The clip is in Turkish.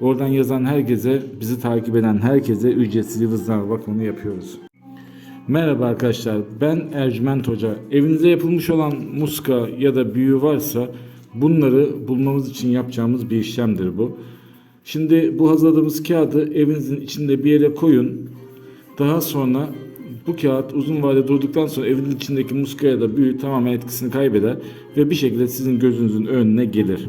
Oradan yazan herkese, bizi takip eden herkese ücretsiz yıldızname bakımını yapıyoruz. Merhaba arkadaşlar, ben Ercüment Hoca. Evinize yapılmış olan muska ya da büyü varsa bunları bulmamız için yapacağımız bir işlemdir bu. Şimdi bu hazırladığımız kağıdı evinizin içinde bir yere koyun. Daha sonra bu kağıt uzun vade durduktan sonra evin içindeki muska ya da büyü tamamen etkisini kaybeder ve bir şekilde sizin gözünüzün önüne gelir.